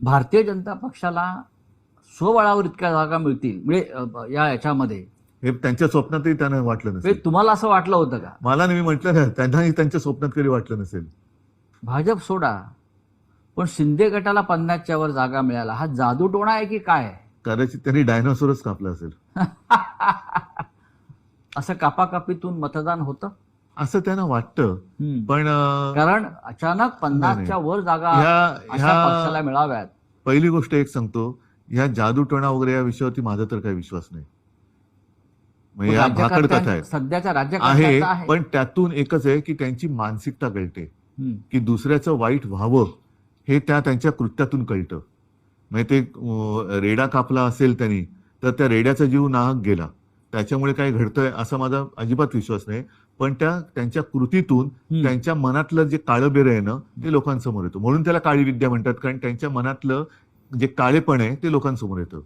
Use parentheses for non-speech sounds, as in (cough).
भारतीय जनता पक्षाला स्वबळावर इतक्या जागा मिळतील. म्हणजे या याच्यामध्ये. हे त्यांच्या स्वप्नातही त्यांना वाटलं म्हणजे नसेल तुम्हाला असं वाटलं होतं का? मला नेहमी म्हटलं ना त्यांनाही त्यांच्या स्वप्नात कधी वाटलं नसेल. भाजप सोडा पण शिंदे गटाला पन्नासच्या वर जागा मिळाला हा जादूटोणा आहे की काय? कदाचित त्यांनी डायनासोरच कापला असेल. (laughs) असं कापाकापीतून मतदान होतं? असं त्यांना वाटतं. पण कारण अचानक पन्नासच्या वर जागा ह्या पक्षाला मिळाव्यात. पहिली गोष्ट एक सांगतो. ह्या जादूटोणा वगैरे या विषयावरती माझा तर काही विश्वास नाही. या भाकड कथा आहे सध्याच्या राज्यकर्त्याचा आहे पण त्यातून एकच आहे की त्यांची मानसिकता कळते. की दुसऱ्याचं वाईट व्हावं हे त्या त्यांच्या कृत्यातून कळतं. म्हणजे ते रेडा कापला असेल त्यांनी तर त्या रेड्याचा जीव नाहक गेला. त्याच्यामुळे काय घडतंय असा माझा अजिबात विश्वास नाही. पण त्या त्यांच्या कृतीतून. त्यांच्या मनातलं जे काळं बेर आहे ना ते लोकांसमोर येतं. म्हणून त्याला काळी विद्या म्हणतात. कारण त्यांच्या मनातलं जे काळेपण आहे ते लोकांसमोर येतं.